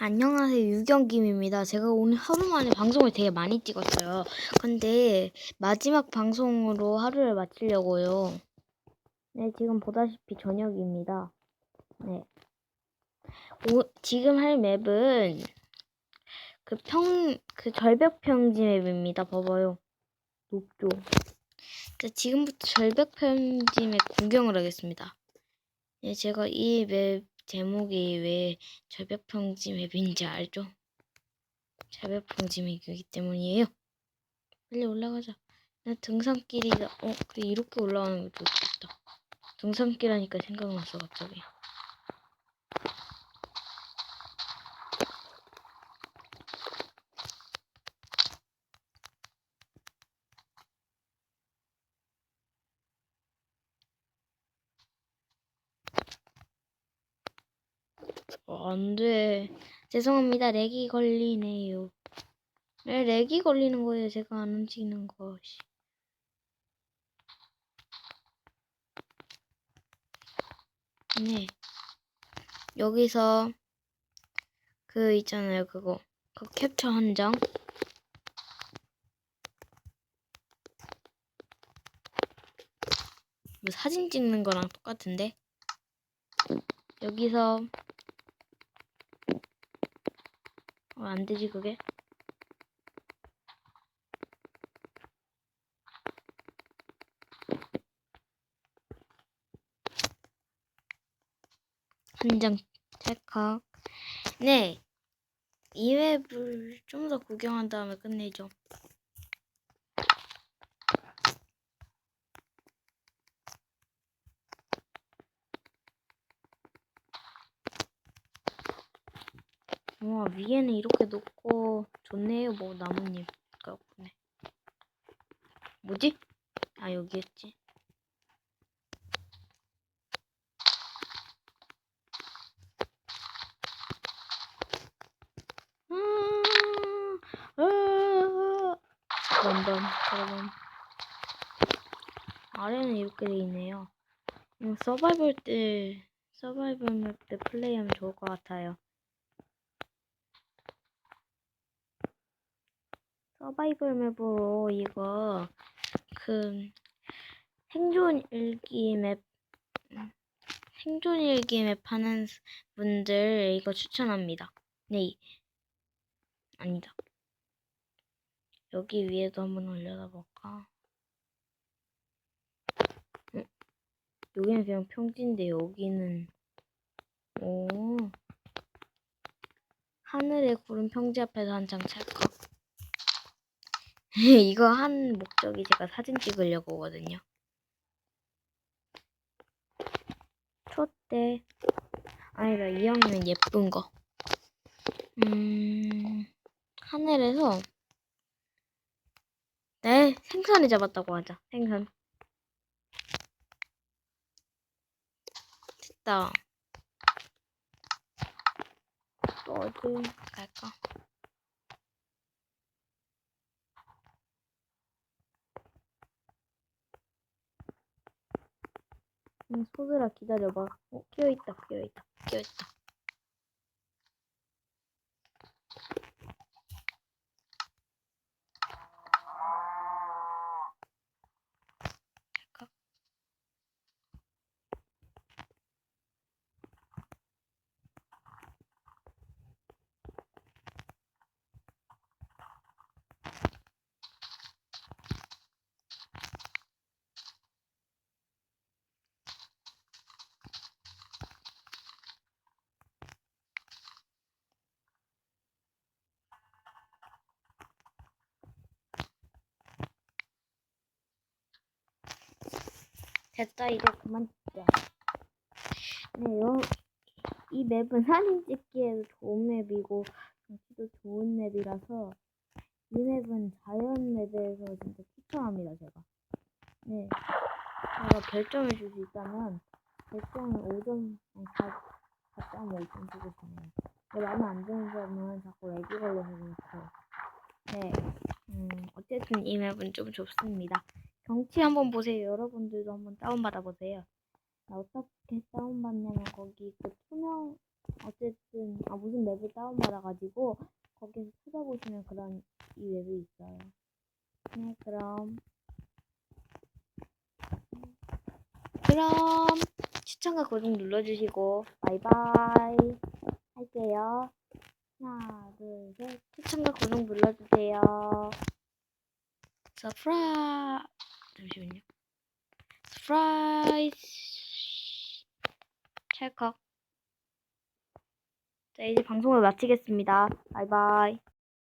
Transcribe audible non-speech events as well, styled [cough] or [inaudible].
안녕하세요. 유경김입니다. 제가 오늘 하루 만에 방송을 되게 많이 찍었어요. 근데 마지막 방송으로 하루를 마치려고요. 네, 지금 보다시피 저녁입니다. 네. 오, 지금 할 맵은 그 평, 그 절벽 평지 맵입니다. 봐봐요. 높죠? 자, 지금부터 절벽 평지 맵 구경을 하겠습니다. 네, 제가 이 맵 제목이 왜 절벽 평지 맵인지 알죠? 절벽 평지 맵이기 때문이에요. 빨리 올라가자. 나 등산길이다. 어, 그래 이렇게 올라가는 것도 좋겠다. 등산길 하니까 생각났어 갑자기. 어, 안 돼. 죄송합니다. 렉이 걸리네요. 왜 렉이 걸리는 거예요? 제가 안 움직이는 것이. 네. 여기서 그 있잖아요. 그거. 그 캡처 한 장. 뭐 사진 찍는 거랑 똑같은데? 여기서 어, 안 되지 그게? 한장 찰칵. 네. 이 웹을 좀더 구경한 다음에 끝내죠. 와, 위에는 이렇게 높고 좋네요. 뭐 나뭇잎 같네. 뭐지? 아, 여기였지. 런던, 여러분. 아래는 이렇게 돼 있네요. 음, 서바이벌 때, 서바이벌 맵 때 플레이하면 좋을 것 같아요. 서바이벌 맵으로 이거 그 생존 일기 맵 음, 생존 일기 맵 하는 분들 이거 추천합니다. 네 아니다. 여기 위에도 한번 올려다 볼까? 음, 여기는 그냥 평지인데 여기는 오 하늘의 구름 평지 앞에서 한장 찰칵. [laughs] 이거 한 목적이 제가 사진 찍으려고 거든요. 촛대. 아니다, 이 형이는 예쁜 거. 음, 하늘에서, 네, 생선을 잡았다고 하자. 생선. 됐다. 또 어디 갈까? 음, 소들아 기다려봐. 어, 끼어있다, 끼어있다, 끼어있다. 됐다, 이제 그만 찍자. 네, 요, 이 맵은 사진 찍기에도 좋은 맵이고, 경치도 좋은 맵이라서, 이 맵은 자연 맵에서 진짜 추천합니다, 제가. 네. 제가 별점을 줄 수 있다면, 별점은 5점, 아니, 4, 4.5점 주고 싶네요. 근데 마음에 안 드는 점은 자꾸 애기 걸려서 그렇고. 네. 음, 어쨌든 이 맵은 좀 좋습니다. 경치 한번 보세요. 여러분들도 한번 다운받아 보세요. 어떻게 다운받냐면 거기 그 투명 어쨌든 아 무슨 맵을 다운받아가지고 거기서 찾아보시면 그런 이 맵이 있어요. 네, 그럼 그럼 추천과 구독 눌러주시고 바이바이 할게요. 하나, 둘, 셋. 추천과 구독 눌러주세요. 서프라이 잠시만요. 서프라이즈 찰칵. 자 이제 방송을 마치겠습니다. 바이바이.